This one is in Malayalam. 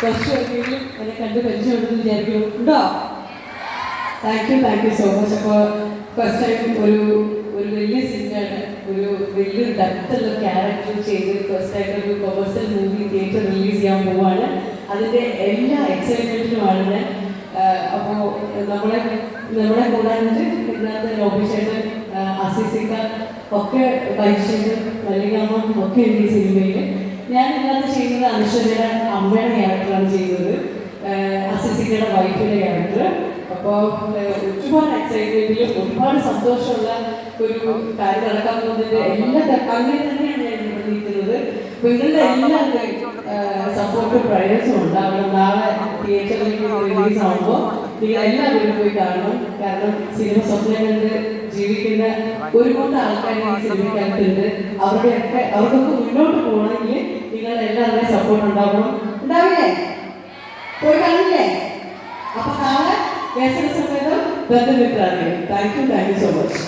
കുറച്ച് പേരെങ്കിലും എന്നെ കണ്ട് പരിചയമുണ്ടെന്ന് വിചാരിക്കുന്നു. ഉണ്ടോ? Thank you thank you so much അപ്പോൾ ഫസ്റ്റ് ടൈം ഒരു ഒരു വലിയ സിനിമയാണ്. ഒരു വലിയ ഡെപ്തുള്ള ക്യാരക്ടർ ചെയ്ത് ഫസ്റ്റ് ആയിട്ട് ഒരു കൊമേഴ്സ്യൽ മൂവി തിയേറ്റർ റിലീസ് ചെയ്യാൻ പോവാണ്. അതിന്റെ എല്ലാ എക്സൈറ്റ്മെന്റിലുമാണ് ഞാൻ. അപ്പോൾ നമ്മളെ നമ്മളെ കൂടാതെ ഇതിനകത്ത് ലോബിച്ചേട്ടൻ അസിസിക്ക ഒക്കെ വൈശ്വരും മല്ലികാമ്മ ഒക്കെ ഉണ്ട് ഈ സിനിമയിൽ ഞാൻ ഇതിനകത്ത് ചെയ്യുന്നത് അനുശ്വര അമ്മയുടെ ക്യാരക്ടറാണ് ചെയ്യുന്നത്. അസിസിക്കയുടെ വൈഫിന്റെ ക്യാരക്ടർ അപ്പോൾ ഒരുപാട് എക്സൈറ്റ്മെന്റിലും ഒരുപാട് സന്തോഷമുള്ള ഒരു കാര്യം നടക്കാൻ പോകുന്നതിന്റെ എല്ലാ അങ്ങനെ തന്നെയാണ് ഞാൻ ഇവിടെ നിൽക്കുന്നത് അപ്പൊ നിങ്ങളുടെ എല്ലാവരുടെയും സപ്പോർട്ടും പ്രയർസും ഉണ്ടാവണം. നാളെ തിയേറ്ററിലേക്ക് റിലീസ് ആകുമ്പോൾ നിങ്ങൾ എല്ലാവരും പോയി കാണണം. കാരണം സിനിമ സ്വപ്നം കണ്ട് ജീവിക്കുന്ന ഒരുപാട് ആൾക്കാർ ഈ സിനിമയ്ക്കകത്തുണ്ട് അവരുടെയൊക്കെ അവർക്കൊക്കെ മുന്നോട്ട് നിങ്ങളുടെ സപ്പോർട്ട് ഉണ്ടാവില്ലേ? പോയി കാണില്ലേ അപ്പൊ നാളെ കേസരി സമയത്ത് ബന്ധമിട്ടാണ് thank you thank you so much